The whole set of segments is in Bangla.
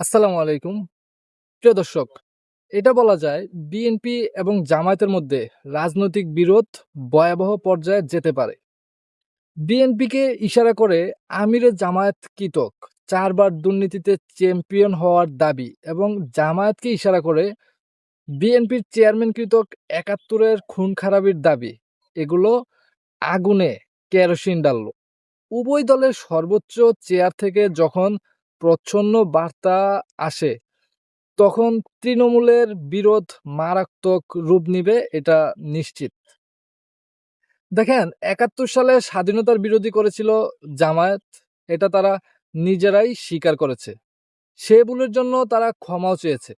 আসসালামু আলাইকুম। প্রিয় দর্শক, এটা বলা যায় বিএনপি এবং জামায়াতের মধ্যে রাজনৈতিক বিরোধ ভয়াবহ পর্যায়ে যেতে পারে। বিএনপিকে ইশারা করে আমিরের জামায়াত কৃতক চারবার দুর্নীতিতে চ্যাম্পিয়ন হওয়ার দাবি এবং জামায়াতকে ইশারা করে বিএনপির চেয়ারম্যান কৃতক একাত্তরের খুন খারাপির দাবি, এগুলো আগুনে কেরোসিন ডালল। উভয় দলের সর্বোচ্চ চেয়ার থেকে যখন প্রচ্ছন্ন বার্তা আসে, তখন তৃণমূলের বিরোধ মারাত্মক রূপ নিবে, এটা নিশ্চিত। দেখেন, একাত্তর সালে স্বাধীনতার বিরোধী করেছিল জামায়াত, এটা তারা নিজেরাই স্বীকার করেছে। সে ভুলের জন্য তারা ক্ষমাও চেয়েছে।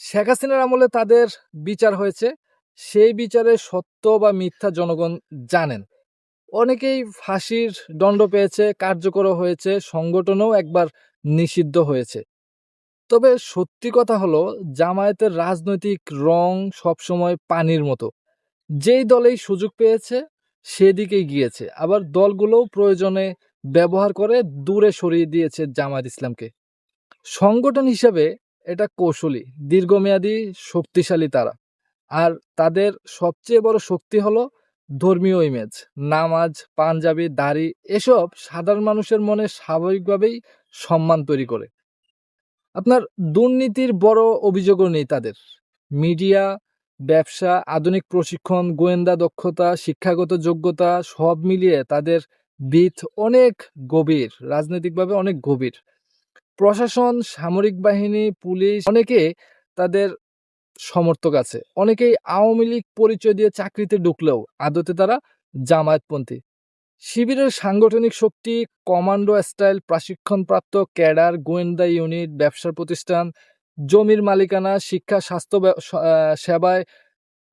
শেখ হাসিনার আমলে তাদের বিচার হয়েছে, সেই বিচারে সত্য বা মিথ্যা জনগণ জানেন। অনেকেই ফাঁসির দণ্ড পেয়েছে কার্যকর হয়েছে, সংগঠনও একবার নিষিদ্ধ হয়েছে। তবে সত্যি কথা হলো, জামায়াতের রাজনৈতিক রং সবসময় পানির মতো। যেই দলেই সুযোগ পেয়েছে, সেদিকেই গিয়েছে। আবার দলগুলোও প্রয়োজনে ব্যবহার করে দূরে সরিয়ে দিয়েছে জামায়াত ইসলামকে। সংগঠন হিসেবে এটা কৌশলী, দীর্ঘমেয়াদী, শক্তিশালী তারা। আর তাদের সবচেয়ে বড় শক্তি হলো ধর্মীয় ইমেজ নামাজ, পাঞ্জাবি, দাড়ি, এসব সাধারণ মানুষের মনে স্বাভাবিকভাবেই সম্মান তৈরি করে। আপনার দুর্নীতির বড় অভিযোগও নেই তাদের। মিডিয়া, ব্যবসা, আধুনিক প্রশিক্ষণ, গোয়েন্দা দক্ষতা, শিক্ষাগত যোগ্যতা সব মিলিয়ে তাদের ভিত অনেক গভীর, রাজনৈতিকভাবে অনেক গভীর। প্রশাসন, সামরিক বাহিনী, পুলিশ অনেকে তাদের সমর্থক আছে। অনেকেই আওয়ামী লীগ পরিচয় দিয়ে চাকরিতে ঢুকলেও আদতে তারা জামায়াতপন্থী। শিবিরের সাংগঠনিক শক্তি, কমান্ডো স্টাইল, প্রশিক্ষণপ্রাপ্ত ক্যাডার, গোয়েন্দা ইউনিট, ব্যবসার প্রতিষ্ঠান, জমির মালিকানা, শিক্ষা, স্বাস্থ্য ব্য- সেবায়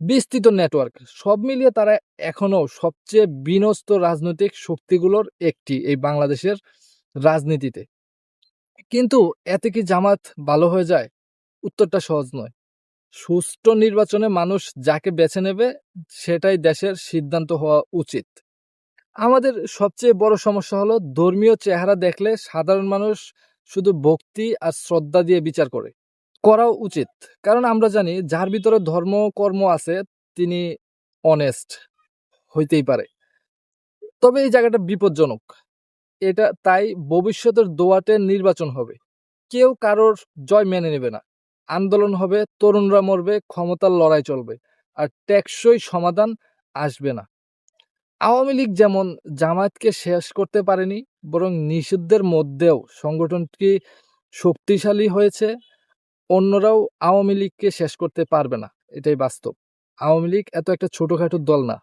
বিস্তৃত নেটওয়ার্ক। সব মিলিয়ে তারা এখনও সবচেয়ে বিনস্ত রাজনৈতিক শক্তিগুলোর একটি এই বাংলাদেশের রাজনীতিতে। কিন্তু এতে কি জামাত ভালো হয়ে যায়? উত্তরটা সহজ নয়। সুষ্ঠু নির্বাচনে মানুষ যাকে বেছে নেবে, সেটাই দেশের সিদ্ধান্ত হওয়া উচিত। আমাদের সবচেয়ে বড় সমস্যা হলো ধর্মীয় চেহারা দেখলে সাধারণ মানুষ শুধু ভক্তি আর শ্রদ্ধা দিয়ে বিচার করে। করাও উচিত। কারণ আমরা জানি যার ভিতরে ধর্ম কর্ম আছে, তিনি অনেস্ট হইতেই পারে। তবে এই জায়গাটা বিপজ্জনক। এটা তাই ভবিষ্যতের দোয়াটে নির্বাচন হবে। কেউ কারোর জয় মেনে নেবে না। আন্দোলন হবে, তরুণরা মরবে, ক্ষমতার লড়াই চলবে, আর টেকসই সমাধান আসবে না। আওয়ামী লীগ যেমন জামায়াতকে শেষ করতে পারেনি, বরং নিষিদ্ধের মধ্যেও সংগঠনটি শক্তিশালী হয়েছে, অন্যরাও আওয়ামী লীগকে শেষ করতে পারবে না। এটাই বাস্তব। আওয়ামী লীগ এত একটা ছোটখাটো দল না।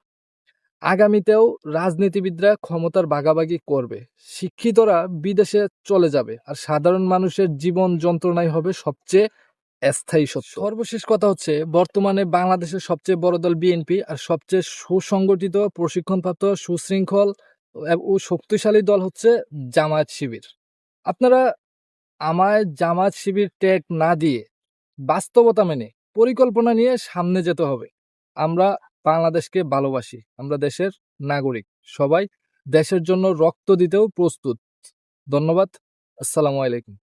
আগামীতেও রাজনীতিবিদরা ক্ষমতার ভাগাভাগি করবে। শিক্ষিতরা বিদেশে চলে যাবে। আর সাধারণ মানুষের জীবন যন্ত্রণাই হবে সবচেয়ে স্থায়ী সত্য। সর্বশেষ কথা হচ্ছে, বর্তমানে বাংলাদেশের সবচেয়ে বড় দল বিএনপি আর সবচেয়ে সুসংগঠিত, প্রশিক্ষণপ্রাপ্ত, সুশৃঙ্খল ও শক্তিশালী দল হচ্ছে জামায়াত শিবির। আপনারা আমায় জামায়াত শিবির ট্যাগ না দিয়ে বাস্তবতা মেনে, পরিকল্পনা নিয়ে সামনে যেতে হবে। আমরা বাংলাদেশকে ভালোবাসি, আমরা দেশের নাগরিক। সবাই দেশের জন্য রক্ত দিতেও প্রস্তুত। ধন্যবাদ, আসসালামু আলাইকুম।